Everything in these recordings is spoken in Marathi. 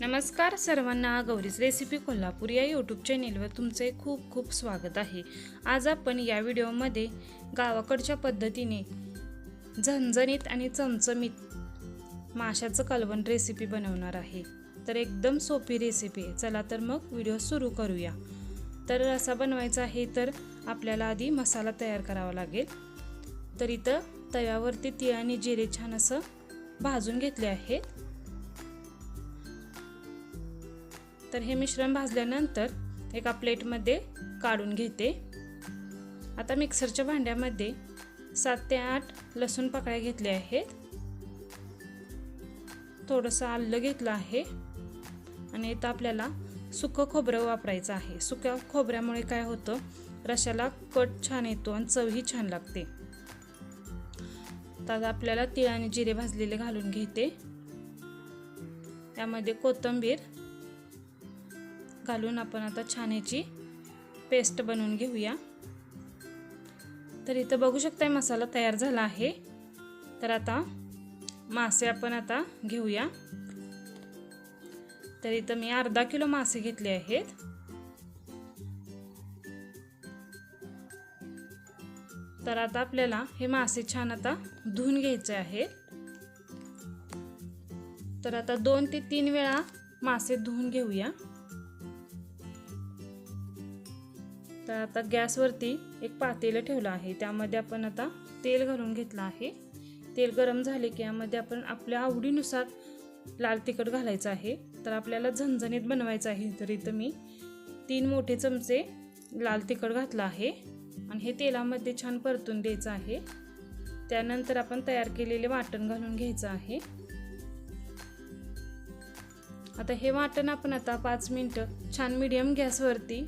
नमस्कार सर्वांना गौरीज रेसिपी कोल्हापूर या यूट्यूब चॅनेलवर तुमचे खूप खूप स्वागत आहे. आज आपण या व्हिडिओमध्ये गावाकडच्या पद्धतीने झणझणीत आणि चमचमीत माशाचं कलवण रेसिपी बनवणार आहे. तर एकदम सोपी रेसिपी आहे. चला तर मग व्हिडिओ सुरू करूया. तर रसा बनवायचा आहे तर आपल्याला आधी मसाला तयार करावा लागेल. तर इथं तव्यावरती तीळ आणि जिरे छान असं भाजून घेतले आहेत. तर हे मिश्रण भाजल्यानंतर एका प्लेटमध्ये काढून घेते. आता मिक्सरच्या भांड्यामध्ये सात ते आठ लसूण पाकळ्या घेतल्या आहेत. थोडंसं आलं घेतलं आहे. आणि इथं आपल्याला सुकं खोबरं वापरायचं आहे. सुक्या खोबऱ्यामुळे काय होतं? रशाला कट छान येतो आणि चवही छान लागते. तर आपल्याला तिळ आणि जिरे भाजलेले घालून घेते. त्यामध्ये कोथिंबीर घालून आपण आता छान याची पेस्ट बनवून घेऊया. तर इथं बघू शकताय मसाला तयार झाला आहे. तर आता मासे आपण आता घेऊया. तर इथं मी अर्धा किलो मासे घेतले आहेत. तर आता आपल्याला हे मासे छान आता धुवून घ्यायचे आहेत. तर आता दोन ते तीन वेळा मासे धुवून घेऊया. तर आता गॅसवरती एक पातेलं ठेवलं आहे. त्यामध्ये आपण आता तेल घालून घेतलं आहे. तेल गरम झाले की यामध्ये आपण आपल्या आवडीनुसार लाल तिखट घालायचं आहे. तर आपल्याला झणझणीत बनवायचं आहे. तर इथं मी तीन मोठे चमचे लाल तिखट घातलं आहे. आणि हे तेलामध्ये छान परतून द्यायचं आहे. त्यानंतर आपण तयार केलेले वाटण घालून घ्यायचं आहे. आता हे वाटण आपण आता पाच मिनटं छान मीडियम गॅसवरती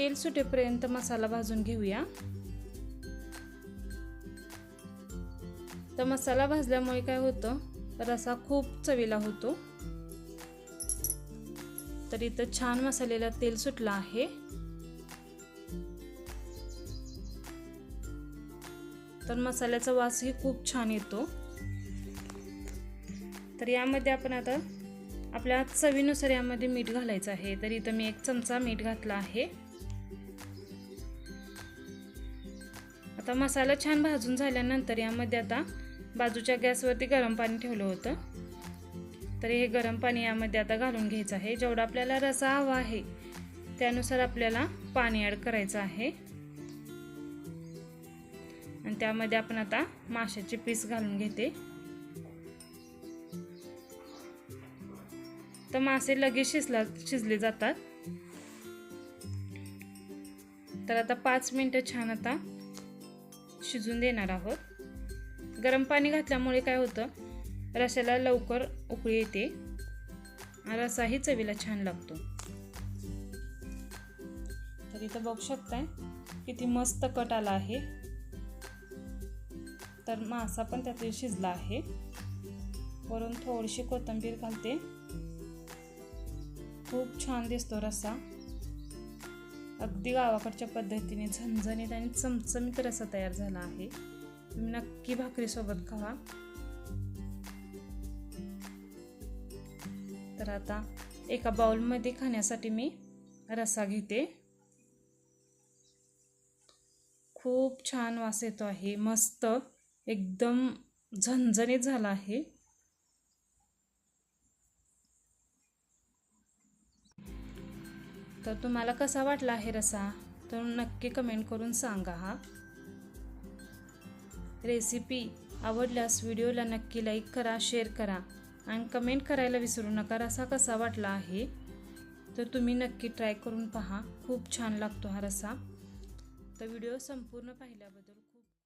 तेल सुटेपर्यंत मसाला भाजून घेऊया. तर मसाला भाजल्यामुळे काय होतं? रसा खूप चवीला होतो. तर इथं छान मसालेला तेल सुटलं आहे. तर मसाल्याचा वासही खूप छान येतो. तर यामध्ये आपण आता आपल्या चवीनुसार यामध्ये मीठ घालायचं आहे. तर इथं मी एक चमचा मीठ घातला आहे. आता मसाला छान भाजून झाल्यानंतर यामध्ये आता बाजूच्या गॅसवरती गरम पाणी ठेवलं होतं. तर हे गरम पाणी यामध्ये आता घालून घ्यायचं आहे. जेवढा आपल्याला रसा हवा आहे त्यानुसार आपल्याला पाणी ॲड करायचं आहे. आणि त्यामध्ये आपण आता माशाचे पीस घालून घेते. तर मासे लगेच शिजला शिजले जातात. तर आता पाच मिनटं छान आता शिजून देणार आहोत. गरम पाणी घातल्यामुळे काय होतं रशाला लवकर उकळी येते. रसाही चवीला छान लागतो. तर इथं बघू शकताय किती मस्त कट आला आहे. तर मासा पण त्यात शिजला आहे. वरून थोडीशी कोथिंबीर घालते. खूप छान दिसतो रस्सा अगदी गावाकडच्या पद्धतीने झणझणीत आणि चमचमीत रसा तयार झाला आहे. तुम्ही नक्की भाकरीसोबत खावा. तर आता एका बाउलमध्ये खाण्यासाठी मी रसा घेते. खूप छान वास येतो आहे. मस्त एकदम झणझणीत झाला आहे. तर तुम्हाला कसा वाटला आहे रसा? तर नक्की कमेंट करून सांगा हा. रेसिपी आवडल्यास व्हिडिओला नक्की लाईक करा शेअर करा आणि कमेंट करायला विसरू नका. रसा कसा वाटला आहे? तर तुम्ही नक्की ट्राय करून पहा. खूप छान लागतो हा रसा. तर व्हिडिओ संपूर्ण पाहिल्याबद्दल